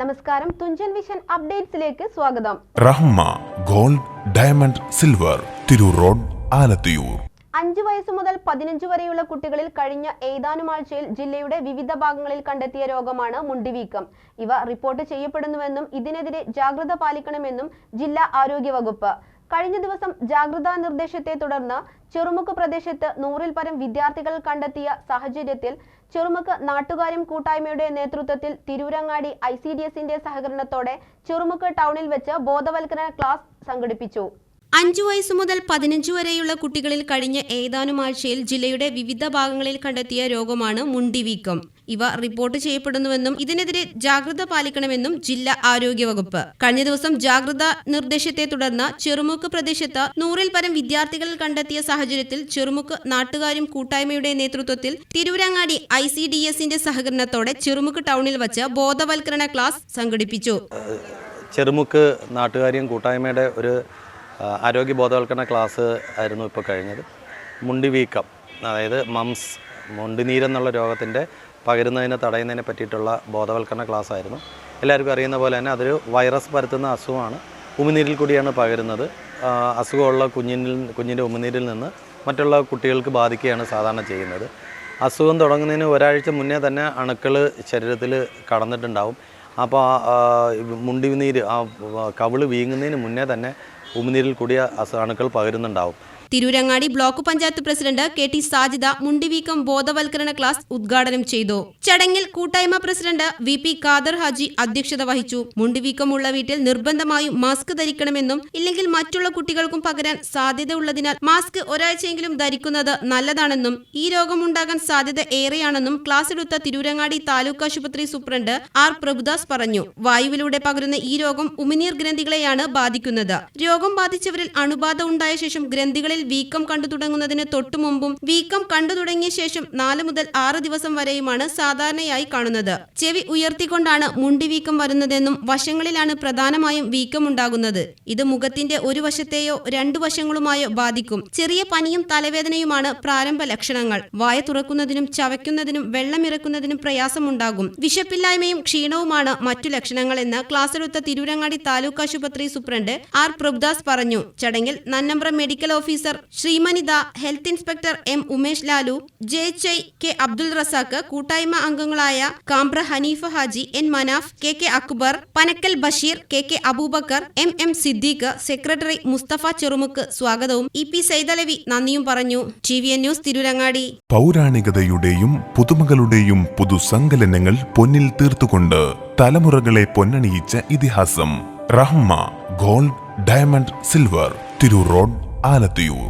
നമസ്കാരം. തുഞ്ചൻ വിഷൻ അപ്ഡേറ്റ്സിലേക്ക് സ്വാഗതം. Rahma gold diamond silver Tirur road Alathiyur. അഞ്ചു വയസ്സു മുതൽ പതിനഞ്ചു വരെയുള്ള കുട്ടികളിൽ കഴിഞ്ഞ ഏതാനും ആഴ്ചയിൽ ജില്ലയുടെ വിവിധ ഭാഗങ്ങളിൽ കണ്ടെത്തിയ രോഗമാണ് മുണ്ടിവീക്കം. ഇവ റിപ്പോർട്ട് ചെയ്യപ്പെടുന്നുവെന്നും ഇതിനെതിരെ ജാഗ്രത പാലിക്കണമെന്നും ജില്ലാ ആരോഗ്യ വകുപ്പ്. കഴിഞ്ഞ ദിവസം ജാഗ്രതാ നിർദ്ദേശത്തെ തുടർന്ന് ചെറുമുക്ക് പ്രദേശത്ത് നൂറിൽ പരം വിദ്യാർത്ഥികൾ കണ്ടെത്തിയ സാഹചര്യത്തിൽ ചെറുമുക്ക് നാട്ടുകാരും കൂട്ടായ്മയുടെ നേതൃത്വത്തിൽ തിരൂരങ്ങാടി ഐ സി ഡി എസിന്റെ സഹകരണത്തോടെ ചെറുമുക്ക് ടൗണിൽ വെച്ച് ബോധവൽക്കരണ ക്ലാസ് സംഘടിപ്പിച്ചു. അഞ്ചു വയസ്സു മുതൽ പതിനഞ്ചു വരെയുള്ള കുട്ടികളിൽ കഴിഞ്ഞ ഏതാനും ആഴ്ചയിൽ ജില്ലയുടെ വിവിധ ഭാഗങ്ങളിൽ കണ്ടെത്തിയ രോഗമാണ് മുണ്ടിവീക്കം. ഇവ റിപ്പോർട്ട് ചെയ്യപ്പെടുന്നുവെന്നും ഇതിനെതിരെ ജാഗ്രത പാലിക്കണമെന്നും ജില്ലാ ആരോഗ്യവകുപ്പ്. കഴിഞ്ഞ ദിവസം ജാഗ്രതാ നിർദ്ദേശത്തെ തുടർന്ന് ചെറുമുക്ക് പ്രദേശത്ത് നൂറിൽ പരം വിദ്യാർത്ഥികൾ കണ്ടെത്തിയ സാഹചര്യത്തിൽ ചെറുമുക്ക് നാട്ടുകാരും കൂട്ടായ്മയുടെ നേതൃത്വത്തിൽ തിരുവരങ്ങാടി ഐ സി ഡി എസിന്റെ സഹകരണത്തോടെ ചെറുമുക്ക് ടൗണിൽ വച്ച് ബോധവൽക്കരണ ക്ലാസ് സംഘടിപ്പിച്ചു. ചെറുമുക്ക് നാട്ടുകാരിയും കൂട്ടായ്മയുടെ ഒരു ആരോഗ്യ ബോധവൽക്കരണ ക്ലാസ് ആയിരുന്നു ഇപ്പോൾ കഴിഞ്ഞത്. മുണ്ടി വീക്കം അതായത് മംസ് മുണ്ടിനീരെന്നുള്ള രോഗത്തിന്റെ പകരുന്നതിനെ തടയുന്നതിനെ പറ്റിയിട്ടുള്ള ബോധവൽക്കരണ ക്ലാസ് ആയിരുന്നു എല്ലാവർക്കും അറിയുന്ന പോലെ തന്നെ അതൊരു വൈറസ് പരത്തുന്ന അസുഖമാണ്. ഉമിനീരിൽ കൂടിയാണ് പകരുന്നത്. അസുഖമുള്ള കുഞ്ഞിനിൽ കുഞ്ഞിന്റെ ഉമിനീരിൽ നിന്ന് മറ്റുള്ള കുട്ടികൾക്ക് ബാധിക്കുകയാണ് സാധാരണ ചെയ്യുന്നത്. അസുഖം തുടങ്ങുന്നതിന് ഒരാഴ്ച മുന്നേ തന്നെ അണുക്കൾ ശരീരത്തിൽ കടന്നിട്ടുണ്ടാവും. അപ്പോൾ ആ മുണ്ടിനീര് ആ കവിൾ വീങ്ങുന്നതിന് മുന്നേ തന്നെ ഉമിനീരിൽ കൂടിയ അണുക്കൾ പകരുന്നുണ്ടാവും. Tirurangadi block panchayat president K T Sajida മുണ്ടിവീക്കം ബോധവൽക്കരണ ക്ലാസ് ഉദ്ഘാടനം ചെയ്തു. ചടങ്ങിൽ കൂട്ടായ്മ president V P Khader Haji അധ്യക്ഷത വഹിച്ചു. മുണ്ടിവീക്കമുള്ള വീട്ടിൽ നിർബന്ധമായും മാസ്ക് ധരിക്കണമെന്നും ഇല്ലെങ്കിൽ മറ്റുള്ള കുട്ടികൾക്കും പകരാൻ സാധ്യതയുള്ളതിനാൽ മാസ്ക് ഒരാഴ്ചയെങ്കിലും ധരിക്കുന്നത് നല്ലതാണെന്നും ഈ രോഗമുണ്ടാകാൻ സാധ്യത ഏറെയാണെന്നും ക്ലാസ് എടുത്ത തിരൂരങ്ങാടി താലൂക്ക് ആശുപത്രി സൂപ്രണ്ട് ആർ പ്രഭുദാസ് പറഞ്ഞു. വായുവിലൂടെ പകരുന്ന ഈ രോഗം ഉമിനീർ ഗ്രന്ഥികളെയാണ് ബാധിക്കുന്നത്. രോഗം ബാധിച്ചവരിൽ അണുബാധ ഉണ്ടായ ശേഷം ഗ്രന്ഥികളിൽ വീക്കം കണ്ടു തുടങ്ങുന്നതിന് തൊട്ടു മുമ്പും വീക്കം കണ്ടു തുടങ്ങിയ ശേഷം നാല് മുതൽ ആറ് ദിവസം വരെയുമാണ് സാധാരണയായി കാണുന്നത്. ചെവി ഉയർത്തിക്കൊണ്ടാണ് മുണ്ടിവീക്കം വരുന്നതെന്നും വശങ്ങളിലാണ് പ്രധാനമായും വീക്കം ഉണ്ടാകുന്നത്. ഇത് മുഖത്തിന്റെ ഒരു വശത്തെയോ രണ്ടു വശങ്ങളുമായോ ബാധിക്കും. ചെറിയ പനിയും തലവേദനയുമാണ് പ്രാരംഭ ലക്ഷണങ്ങൾ. വായ തുറക്കുന്നതിനും ചവയ്ക്കുന്നതിനും വെള്ളമിറക്കുന്നതിനും പ്രയാസമുണ്ടാകും. വിശപ്പില്ലായ്മയും ക്ഷീണവുമാണ് മറ്റു ലക്ഷണങ്ങൾ ലക്ഷണങ്ങളെന്ന് ക്ലാസ്സെടുത്ത തിരൂരങ്ങാടി താലൂക്ക് ആശുപത്രി സൂപ്രണ്ട് ആർ പ്രഭുദാസ് പറഞ്ഞു. ചടങ്ങിൽ Nannambra medical officer Sreemanitha health inspector M Umesh Lalu J ചൈ K Abdul Razak കൂട്ടായ്മ അംഗങ്ങളായ Kambra Haneefa Haji N Manaf K K Akbar Panakkal Basheer K K Abubakar M M Siddique secretary Musthafa Cherumukku സ്വാഗതവും. E P Saithalavi നന്ദിയും പറഞ്ഞു. T V N news Tirurangadi. പൗരാണികതയുടെയും പുതുമകളുടെയും പുതുസങ്കലനങ്ങൾ പൊന്നിൽ തീർത്തുകൊണ്ട് തലമുറകളെ പൊന്നണിയിച്ച ഇതിഹാസം. Rahma gold diamond silver. Tirur road Alathiyur